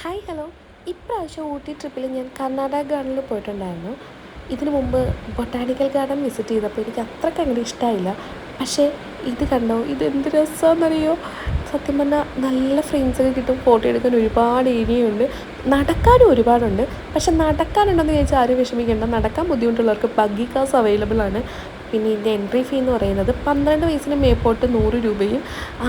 Hi hello ഇപ്രാവശ്യം ഊട്ടി ട്രിപ്പിൽ ഞാൻ കർണാടക ഗാർഡനിൽ പോയിട്ടുണ്ടായിരുന്നു. ഇതിനു മുമ്പ് ബൊട്ടാണിക്കൽ ഗാർഡൻ വിസിറ്റ് ചെയ്തപ്പോൾ എനിക്ക് അത്രയ്ക്ക് അങ്ങനെ ഇഷ്ടമായില്ല പക്ഷേ ഇത് കണ്ടോ? ഇത് എന്ത് രസമാണെന്നറിയോ സത്യം പറഞ്ഞാൽ നല്ല ഫ്രെയിംസൊക്കെ കിട്ടും ഫോട്ടോ എടുക്കാൻ ഒരുപാട് ഏരിയയുണ്ട് നടക്കാനും ഒരുപാടുണ്ട്. പക്ഷെ നടക്കാനുണ്ടെന്ന് ചോദിച്ചാൽ ആരും വിഷമിക്കേണ്ട. നടക്കാൻ ബുദ്ധിമുട്ടുള്ളവർക്ക് ബഗ്ഗി കാസ് അവൈലബിൾ ആണ്. പിന്നെ ഇതിന്റെ എൻട്രി ഫീ എന്ന് പറയുന്നത് പന്ത്രണ്ട് വയസ്സിന് മേപ്പോട്ട് നൂറ് രൂപയും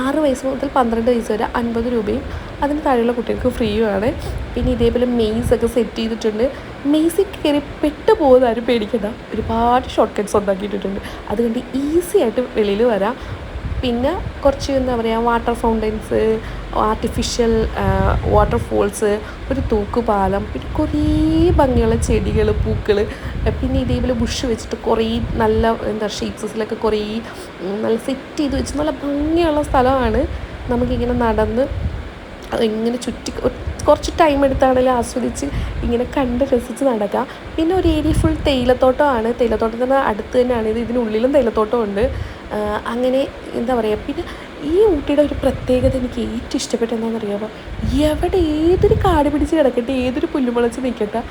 ആറ് വയസ്സ് മുതൽ പന്ത്രണ്ട് വയസ്സ് വരെ അൻപത് രൂപയും അതിന് താഴെയുള്ള കുട്ടികൾക്ക് ഫ്രീയുമാണ് പിന്നെ ഇതേപോലെ മെയ്സ് ഒക്കെ സെറ്റ് ചെയ്തിട്ടുണ്ട്. മെയ്സിൽ കയറി പെട്ട് പോകുന്ന ആരും പേടിക്കണ്ട. ഒരുപാട് ഷോർട്ട് കട്ട്സ് ഉണ്ടാക്കിയിട്ടുണ്ട് അതുകൊണ്ട് ഈസി ആയിട്ട് വെളിയിൽ വരാം. പിന്നെ കുറച്ച് എന്താ പറയുക വാട്ടർ ഫൗണ്ടൻസ് ആർട്ടിഫിഷ്യൽ വാട്ടർഫോൾസ് ഒരു തൂക്കുപാലം പിന്നെ കുറേ ഭംഗിയുള്ള ചെടികൾ പൂക്കൾ പിന്നെ ഇതേപോലെ ബുഷ് വെച്ചിട്ട് കുറേ നല്ല എന്താ ഷേപ്സസിലൊക്കെ കുറേ നല്ല സെറ്റ് ചെയ്ത് വെച്ച് നല്ല ഭംഗിയുള്ള സ്ഥലമാണ്. നമുക്കിങ്ങനെ നടന്ന് ഇങ്ങനെ ചുറ്റി കുറച്ച് ടൈം എടുത്താണെങ്കിലും ആസ്വദിച്ച് ഇങ്ങനെ കണ്ട് രസിച്ച് നടക്കാം. പിന്നെ ഒരു ഏരിയ ഫുൾ തേയിലത്തോട്ടമാണ്. തേയിലത്തോട്ടത്തിന് അടുത്ത് തന്നെയാണ്. ഇത് ഇതിനുള്ളിലും തേയിലത്തോട്ടമുണ്ട്. ഉണ്ട് അങ്ങനെ എന്താ പറയുക പിന്നെ ഈ ഊട്ടിയുടെ ഒരു പ്രത്യേകത എനിക്ക് ഏറ്റവും ഇഷ്ടപ്പെട്ട എന്താണെന്നറിയാമോ എവിടെ ഏതൊരു കാട് പിടിച്ച് കിടക്കട്ടെ ഏതൊരു പുല്ലുമുളച്ച് നിൽക്കട്ടെ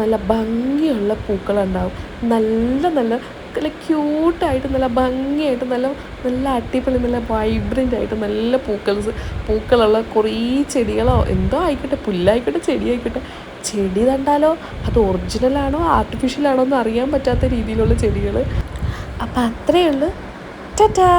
നല്ല ഭംഗിയുള്ള പൂക്കളുണ്ടാവും. നല്ല നല്ല നല്ല ക്യൂട്ടായിട്ട് നല്ല ഭംഗിയായിട്ട് നല്ല നല്ല അടിപൊളി നല്ല വൈബ്രന്റ് ആയിട്ട് നല്ല പൂക്കൾസ് പൂക്കളുള്ള കുറേ ചെടികളോ എന്തോ ആയിക്കോട്ടെ പുല്ലായിക്കോട്ടെ ചെടിയായിക്കോട്ടെ. ചെടി കണ്ടാലോ അത് ഒറിജിനലാണോ ആർട്ടിഫിഷ്യലാണോ എന്ന് അറിയാൻ പറ്റാത്ത രീതിയിലുള്ള ചെടികൾ അപ്പം അത്രയേ ഉള്ളൂ. ടാറ്റാ.